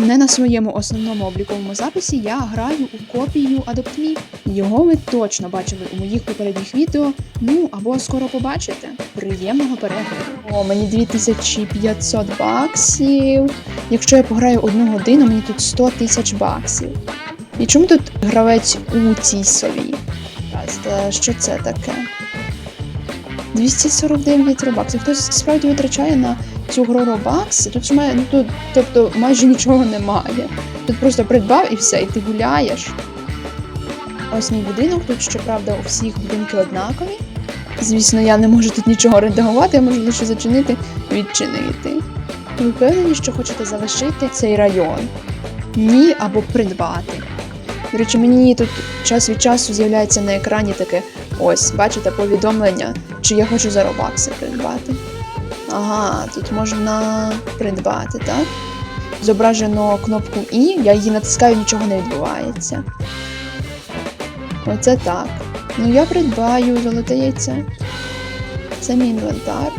Не на своєму основному обліковому записі я граю у копію AdoptMe. Його ви точно бачили у моїх попередніх відео. Ну або скоро побачите. Приємного перегляду. О, мені 2500 баксів. Якщо я пограю одну годину, мені тут 100 тисяч баксів. І чому тут гравець у цій сові? Що це таке? 249 робаксів. Хтось справді витрачає на цю гру робакси. Тут тут, тобто майже нічого немає. Тут просто придбав і все, і ти гуляєш. Ось мій будинок, тут щоправда у всіх будинки однакові. Звісно, я не можу тут нічого редагувати, я можу лише зачинити, відчинити. Ви впевнені, що хочете залишити цей район? Ні, або придбати. До речі, мені тут час від часу з'являється на екрані таке ось, бачите, повідомлення, чи я хочу за робакси придбати. Ага, тут можна придбати, так? Зображено кнопку І, я її натискаю, нічого не відбувається. Оце так. Ну я придбаю золоте яйце. Це мій інвентар.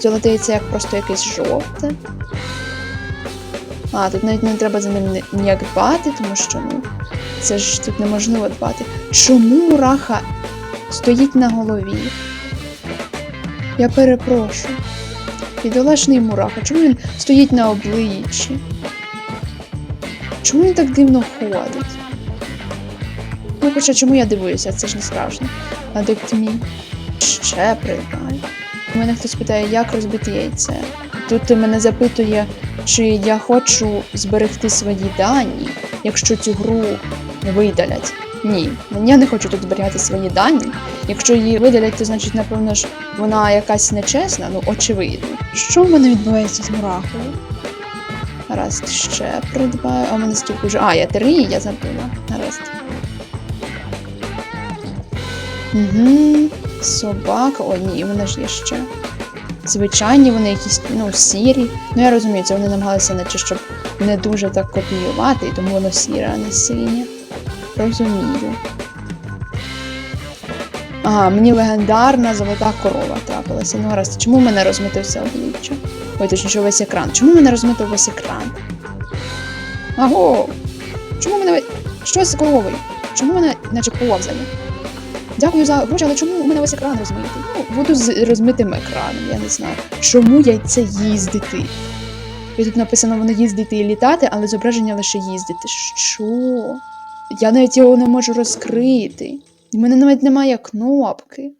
Золоте яйце як просто якесь жовте. А, тут навіть не треба за ним ніяк дбати, тому що ну, це ж тут неможливо дбати. Чому мураха стоїть на голові? Я перепрошую. Мураха, чому він стоїть на обличчі? Чому він так дивно ходить? Ну, хоча чому я дивуюся, це ж не справжнє. Адепт мій. Ще придбаю. У мене хтось питає, як розбити яйце. Тут мене запитує, чи я хочу зберегти свої дані, якщо цю гру видалять. Ні, я не хочу тут зберігати свої дані. Якщо її видалять, то значить, напевно ж, вона якась нечесна, ну очевидно. Що в мене відбувається з мурахою? Гаразд, ще придбаю. А в мене скільки вже. А, я три, я забула. Гаразд. Угу. Собака. О, ні, вони ж є ще. Звичайні, вони якісь, ну, сірі. Ну я розумію, це вони намагалися наче щоб не дуже так копіювати, і тому воно сіре, а не синє. Розумію. Ага, мені легендарна золота корова трапилася. Ну гаразд, чому в мене розмитився обличчя? Ой, точніше весь екран. Чому в мене розмитив весь екран? Аго! Чому мене. Що з коровою? Чому мене наче повзає? Дякую за гроші, але чому у мене весь екран розмитий? Ну, буду з розмитим екраном, я не знаю. Чому яйце їздити? І тут написано воно їздити і літати, але зображення лише їздити. Що? Я навіть його не можу розкрити. У мене навіть немає кнопки.